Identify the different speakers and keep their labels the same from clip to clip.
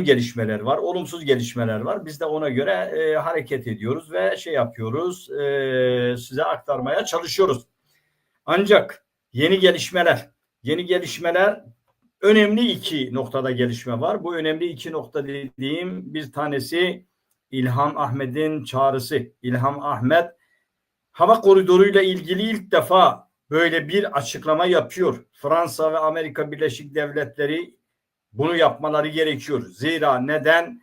Speaker 1: gelişmeler var, olumsuz gelişmeler var. Biz de ona göre e, hareket ediyoruz ve şey yapıyoruz, e, size aktarmaya çalışıyoruz. Ancak yeni gelişmeler, yeni gelişmeler önemli iki noktada gelişme var. Bu önemli iki nokta dediğim bir tanesi İlham Ahmet'in çağrısı. İlham Ahmet hava koridoruyla ilgili ilk defa böyle bir açıklama yapıyor. Fransa ve Amerika Birleşik Devletleri bunu yapmaları gerekiyor. Zira neden?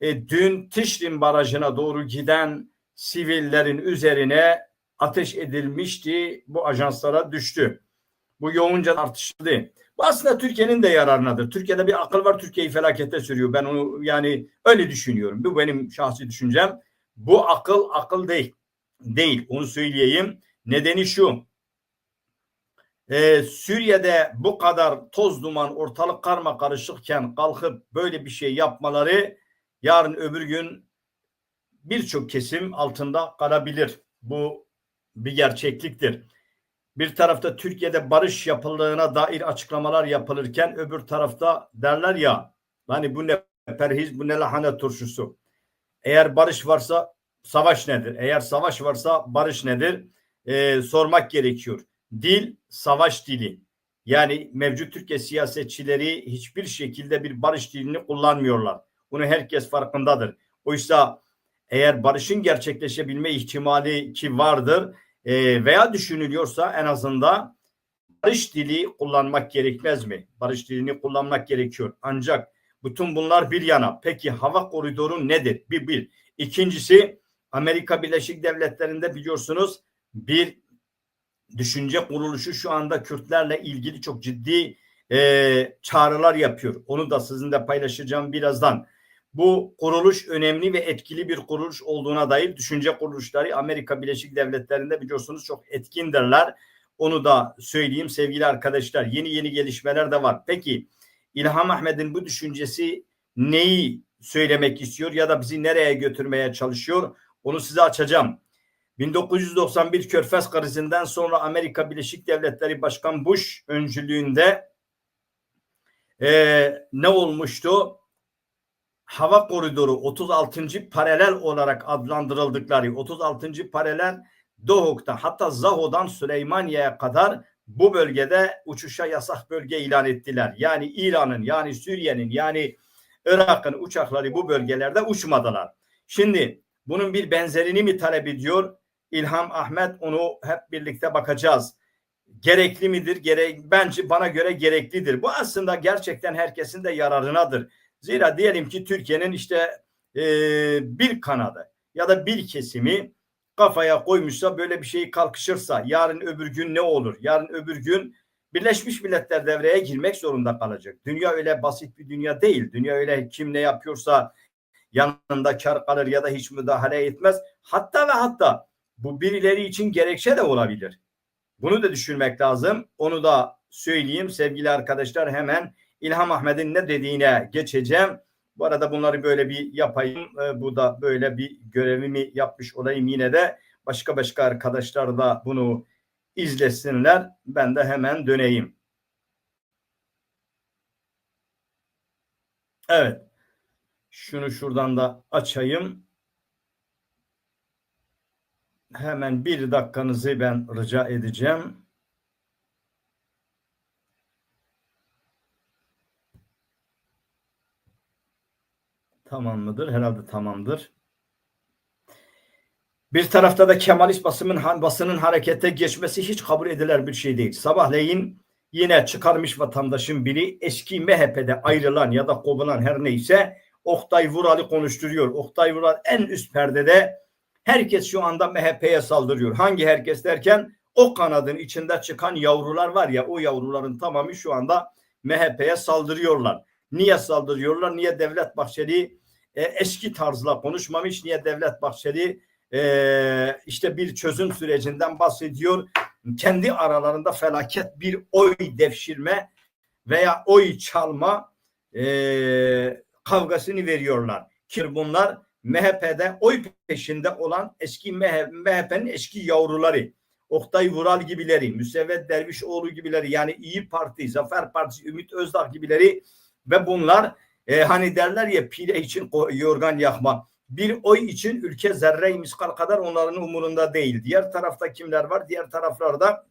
Speaker 1: E, dün Tişrin Barajı'na doğru giden sivillerin üzerine ateş edilmişti. Bu ajanslara düştü. Bu yoğunca tartışıldı. Bu aslında Türkiye'nin de yararınadır. Türkiye'de bir akıl var Türkiye'yi felakete sürüyor. Ben onu yani öyle düşünüyorum. Bu benim şahsi düşüncem. Bu akıl akıl değil. Değil onu söyleyeyim. Nedeni şu. Ee, Suriye'de bu kadar toz duman ortalık karma karışıkken kalkıp böyle bir şey yapmaları yarın öbür gün birçok kesim altında kalabilir. Bu bir gerçekliktir. Bir tarafta Türkiye'de barış yapıldığına dair açıklamalar yapılırken öbür tarafta derler ya hani bu ne perhiz bu ne lahana turşusu. Eğer barış varsa savaş nedir? Eğer savaş varsa barış nedir? Ee, sormak gerekiyor. Dil savaş dili. Yani mevcut Türkiye siyasetçileri hiçbir şekilde bir barış dilini kullanmıyorlar. Bunu herkes farkındadır. Oysa eğer barışın gerçekleşebilme ihtimali ki vardır e, veya düşünülüyorsa en azından barış dili kullanmak gerekmez mi? Barış dilini kullanmak gerekiyor. Ancak bütün bunlar bir yana. Peki hava koridoru nedir? Bir bir. İkincisi Amerika Birleşik Devletleri'nde biliyorsunuz bir düşünce kuruluşu şu anda Kürtlerle ilgili çok ciddi e, çağrılar yapıyor. Onu da sizinle paylaşacağım birazdan. Bu kuruluş önemli ve etkili bir kuruluş olduğuna dair düşünce kuruluşları Amerika Birleşik Devletleri'nde biliyorsunuz çok etkindirler. Onu da söyleyeyim sevgili arkadaşlar. Yeni yeni gelişmeler de var. Peki İlham Ahmet'in bu düşüncesi neyi söylemek istiyor ya da bizi nereye götürmeye çalışıyor? Onu size açacağım. 1991 Körfez krizinden sonra Amerika Birleşik Devletleri Başkan Bush öncülüğünde e, ne olmuştu? Hava koridoru 36. paralel olarak adlandırıldıkları 36. paralel Dohuk'ta hatta Zaho'dan Süleymaniye'ye kadar bu bölgede uçuşa yasak bölge ilan ettiler. Yani İran'ın yani Suriye'nin yani Irak'ın uçakları bu bölgelerde uçmadılar. Şimdi bunun bir benzerini mi talep ediyor? İlham Ahmet onu hep birlikte bakacağız. Gerekli midir? Gerek, bence bana göre gereklidir. Bu aslında gerçekten herkesin de yararınadır. Zira diyelim ki Türkiye'nin işte e, bir kanadı ya da bir kesimi kafaya koymuşsa böyle bir şeyi kalkışırsa yarın öbür gün ne olur? Yarın öbür gün Birleşmiş Milletler devreye girmek zorunda kalacak. Dünya öyle basit bir dünya değil. Dünya öyle kim ne yapıyorsa yanında kar kalır ya da hiç müdahale etmez. Hatta ve hatta bu birileri için gerekçe de olabilir. Bunu da düşünmek lazım. Onu da söyleyeyim sevgili arkadaşlar hemen İlham Ahmet'in ne dediğine geçeceğim. Bu arada bunları böyle bir yapayım. Ee, bu da böyle bir görevimi yapmış olayım yine de. Başka başka arkadaşlar da bunu izlesinler. Ben de hemen döneyim. Evet. Şunu şuradan da açayım. Hemen bir dakikanızı ben rica edeceğim. Tamam mıdır? Herhalde tamamdır. Bir tarafta da Kemalist basının, basının harekete geçmesi hiç kabul edilir bir şey değil. Sabahleyin yine çıkarmış vatandaşın biri eski MHP'de ayrılan ya da kovulan her neyse Oktay Vural'ı konuşturuyor. Oktay Vural en üst perdede herkes şu anda MHP'ye saldırıyor. Hangi herkes derken o kanadın içinde çıkan yavrular var ya o yavruların tamamı şu anda MHP'ye saldırıyorlar. Niye saldırıyorlar? Niye Devlet Bahçeli e, eski tarzla konuşmamış? Niye Devlet Bahçeli e, işte bir çözüm sürecinden bahsediyor? Kendi aralarında felaket bir oy devşirme veya oy çalma e, kavgasını veriyorlar. Ki bunlar MHP'de oy peşinde olan eski MHP'nin eski yavruları. Oktay Vural gibileri, Müsevvet Dervişoğlu gibileri yani İyi Parti, Zafer Partisi, Ümit Özdağ gibileri ve bunlar E, hani derler ya pire için yorgan yakma. Bir oy için ülke zerre miskal kadar onların umurunda değil. Diğer tarafta kimler var? Diğer taraflarda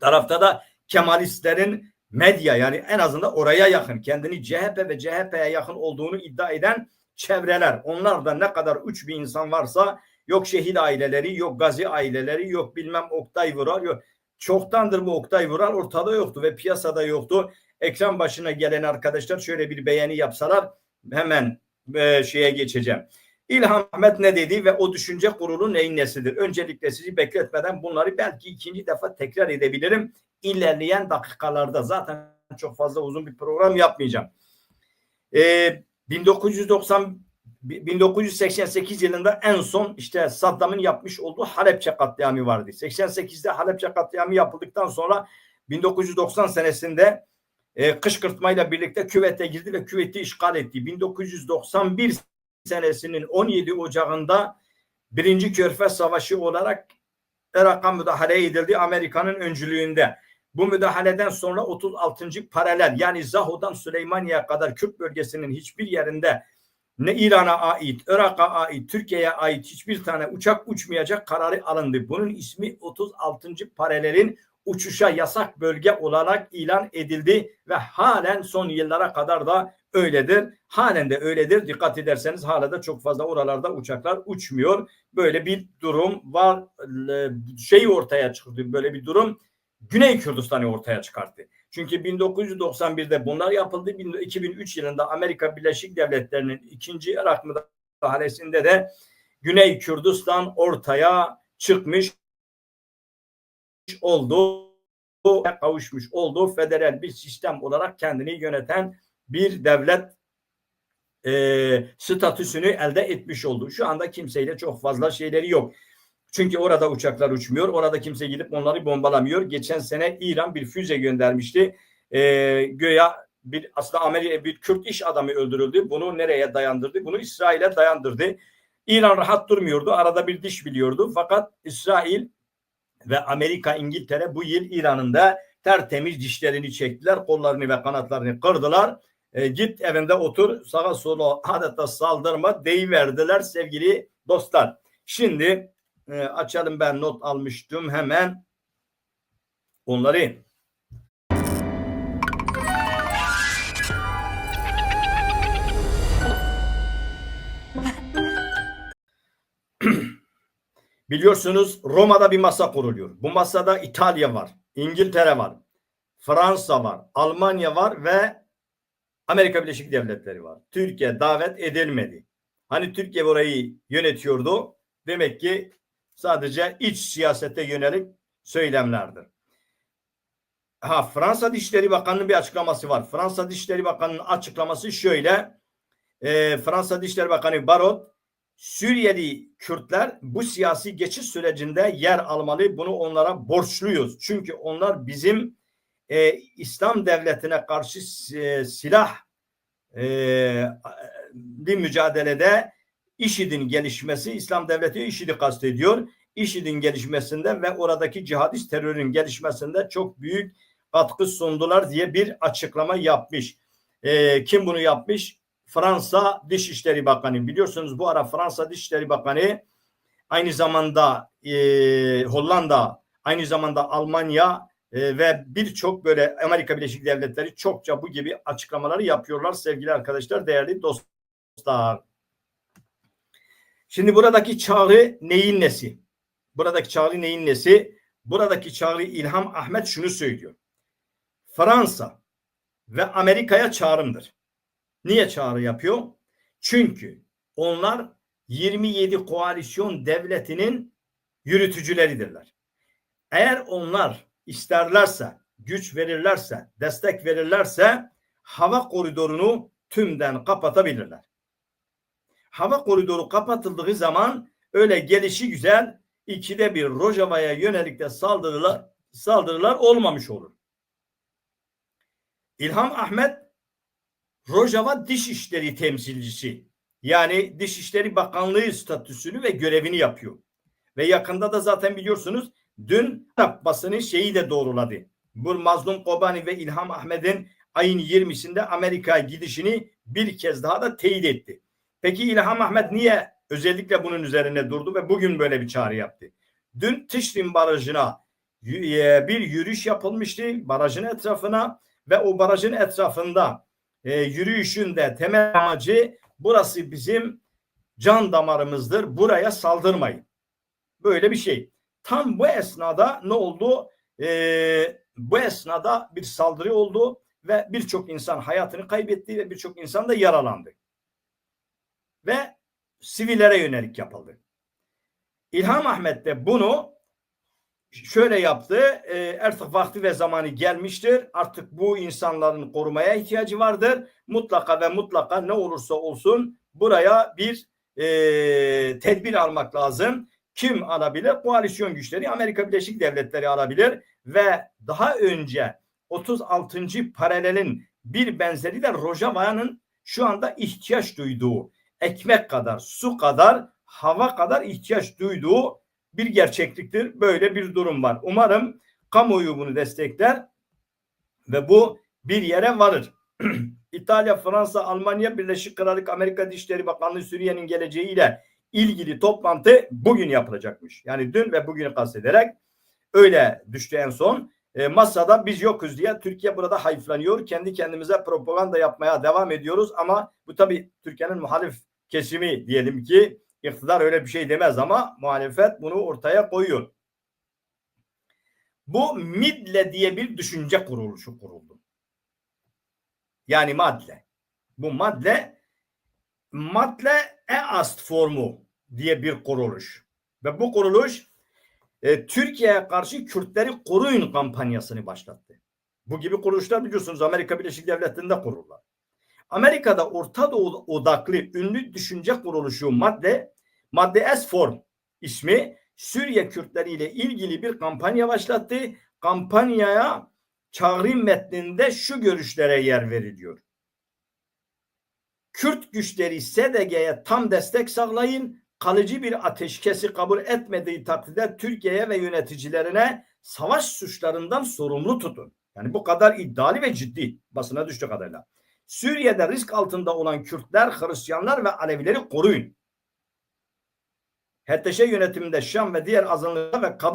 Speaker 1: tarafta da Kemalistlerin medya yani en azından oraya yakın kendini CHP ve CHP'ye yakın olduğunu iddia eden çevreler. Onlar da ne kadar uç bir insan varsa yok şehit aileleri, yok gazi aileleri, yok bilmem Oktay Vural, yok. Çoktandır bu Oktay Vural ortada yoktu ve piyasada yoktu. Ekran başına gelen arkadaşlar şöyle bir beğeni yapsalar hemen e, şeye geçeceğim. İlham Ahmet ne dedi ve o düşünce kurulu neyin nesidir? Öncelikle sizi bekletmeden bunları belki ikinci defa tekrar edebilirim. İlerleyen dakikalarda zaten çok fazla uzun bir program yapmayacağım. Ee, 1990 1988 yılında en son işte Saddam'ın yapmış olduğu Halepçe katliamı vardı. 88'de Halepçe katliamı yapıldıktan sonra 1990 senesinde e, kışkırtmayla birlikte küvete girdi ve küveti işgal etti. 1991 senesinin 17 Ocağı'nda Birinci Körfez Savaşı olarak Irak'a müdahale edildi Amerika'nın öncülüğünde. Bu müdahaleden sonra 36. paralel yani Zaho'dan Süleymaniye'ye kadar Kürt bölgesinin hiçbir yerinde ne İran'a ait, Irak'a ait, Türkiye'ye ait hiçbir tane uçak uçmayacak kararı alındı. Bunun ismi 36. paralelin uçuşa yasak bölge olarak ilan edildi ve halen son yıllara kadar da öyledir. Halen de öyledir. Dikkat ederseniz hala da çok fazla oralarda uçaklar uçmuyor. Böyle bir durum var. Şey ortaya çıktı. Böyle bir durum Güney Kürdistan'ı ortaya çıkarttı. Çünkü 1991'de bunlar yapıldı. 2003 yılında Amerika Birleşik Devletleri'nin ikinci Irak müdahalesinde de Güney Kürdistan ortaya çıkmış oldu kavuşmuş olduğu federal bir sistem olarak kendini yöneten bir devlet e, statüsünü elde etmiş oldu. Şu anda kimseyle çok fazla şeyleri yok. Çünkü orada uçaklar uçmuyor. Orada kimse gidip onları bombalamıyor. Geçen sene İran bir füze göndermişti. E, göya bir aslında Amerika bir Kürt iş adamı öldürüldü. Bunu nereye dayandırdı? Bunu İsrail'e dayandırdı. İran rahat durmuyordu. Arada bir diş biliyordu. Fakat İsrail ve Amerika, İngiltere bu yıl İran'ın da tertemiz dişlerini çektiler. Kollarını ve kanatlarını kırdılar. E, git evinde otur sağa sola adeta saldırma deyiverdiler sevgili dostlar. Şimdi e, açalım ben not almıştım hemen onları. Biliyorsunuz Roma'da bir masa kuruluyor. Bu masada İtalya var, İngiltere var, Fransa var, Almanya var ve Amerika Birleşik Devletleri var. Türkiye davet edilmedi. Hani Türkiye orayı yönetiyordu. Demek ki sadece iç siyasete yönelik söylemlerdir. Ha Fransa Dışişleri Bakanı'nın bir açıklaması var. Fransa Dışişleri Bakanı'nın açıklaması şöyle. E, Fransa Dışişleri Bakanı Barot Suriyeli Kürtler bu siyasi geçiş sürecinde yer almalı. Bunu onlara borçluyuz. Çünkü onlar bizim e, İslam devletine karşı e, silah e, bir mücadelede IŞİD'in gelişmesi, İslam devleti IŞİD'i kastediyor. IŞİD'in gelişmesinde ve oradaki cihadist terörün gelişmesinde çok büyük katkı sundular diye bir açıklama yapmış. E, kim bunu yapmış? Fransa Dışişleri Bakanı. Biliyorsunuz bu ara Fransa Dışişleri Bakanı aynı zamanda e, Hollanda, aynı zamanda Almanya e, ve birçok böyle Amerika Birleşik Devletleri çokça bu gibi açıklamaları yapıyorlar sevgili arkadaşlar, değerli dostlar. Şimdi buradaki çağrı neyin nesi? Buradaki çağrı neyin nesi? Buradaki çağrı İlham Ahmet şunu söylüyor. Fransa ve Amerika'ya çağrımdır. Niye çağrı yapıyor? Çünkü onlar 27 koalisyon devletinin yürütücüleridirler. Eğer onlar isterlerse, güç verirlerse, destek verirlerse hava koridorunu tümden kapatabilirler. Hava koridoru kapatıldığı zaman öyle gelişi güzel ikide bir Rojava'ya yönelik de saldırılar, saldırılar olmamış olur. İlham Ahmet Rojava Dışişleri temsilcisi yani Dışişleri Bakanlığı statüsünü ve görevini yapıyor. Ve yakında da zaten biliyorsunuz dün basının şeyi de doğruladı. Bu Mazlum Kobani ve İlham Ahmet'in ayın 20'sinde Amerika'ya gidişini bir kez daha da teyit etti. Peki İlham Ahmet niye özellikle bunun üzerine durdu ve bugün böyle bir çağrı yaptı? Dün Tişrin Barajı'na e, bir yürüyüş yapılmıştı barajın etrafına ve o barajın etrafında e, yürüyüşün de temel amacı burası bizim can damarımızdır. Buraya saldırmayın. Böyle bir şey. Tam bu esnada ne oldu? Ee, bu esnada bir saldırı oldu ve birçok insan hayatını kaybetti ve birçok insan da yaralandı. Ve sivillere yönelik yapıldı. İlham Ahmet de bunu şöyle yaptı. E, artık vakti ve zamanı gelmiştir. Artık bu insanların korumaya ihtiyacı vardır. Mutlaka ve mutlaka ne olursa olsun buraya bir e, tedbir almak lazım. Kim alabilir? Koalisyon güçleri Amerika Birleşik Devletleri alabilir ve daha önce 36. paralelin bir benzeri de Rojava'nın şu anda ihtiyaç duyduğu ekmek kadar, su kadar, hava kadar ihtiyaç duyduğu bir gerçekliktir. Böyle bir durum var. Umarım kamuoyu bunu destekler ve bu bir yere varır. İtalya, Fransa, Almanya, Birleşik Krallık, Amerika Dışişleri Bakanlığı Suriye'nin geleceğiyle ilgili toplantı bugün yapılacakmış. Yani dün ve bugünü kastederek öyle düştü en son. E, masada biz yokuz diye Türkiye burada hayıflanıyor. Kendi kendimize propaganda yapmaya devam ediyoruz ama bu tabii Türkiye'nin muhalif kesimi diyelim ki iktidar öyle bir şey demez ama muhalefet bunu ortaya koyuyor. Bu MIDLE diye bir düşünce kuruluşu kuruldu. Yani madde. Bu madde madde EAST formu diye bir kuruluş. Ve bu kuruluş e, Türkiye'ye karşı Kürtleri koruyun kampanyasını başlattı. Bu gibi kuruluşlar biliyorsunuz Amerika Birleşik Devletleri'nde kururlar. Amerika'da Orta Doğu odaklı ünlü düşünce kuruluşu madde, madde S form ismi Suriye Kürtleri ile ilgili bir kampanya başlattı. Kampanyaya çağrı metninde şu görüşlere yer veriliyor. Kürt güçleri SDG'ye tam destek sağlayın. Kalıcı bir ateşkesi kabul etmediği takdirde Türkiye'ye ve yöneticilerine savaş suçlarından sorumlu tutun. Yani bu kadar iddialı ve ciddi basına düştüğü kadarıyla. Suriye'de risk altında olan Kürtler, Hristiyanlar ve Alevileri koruyun. HTŞ yönetiminde Şam ve diğer azınlıklar ve kadın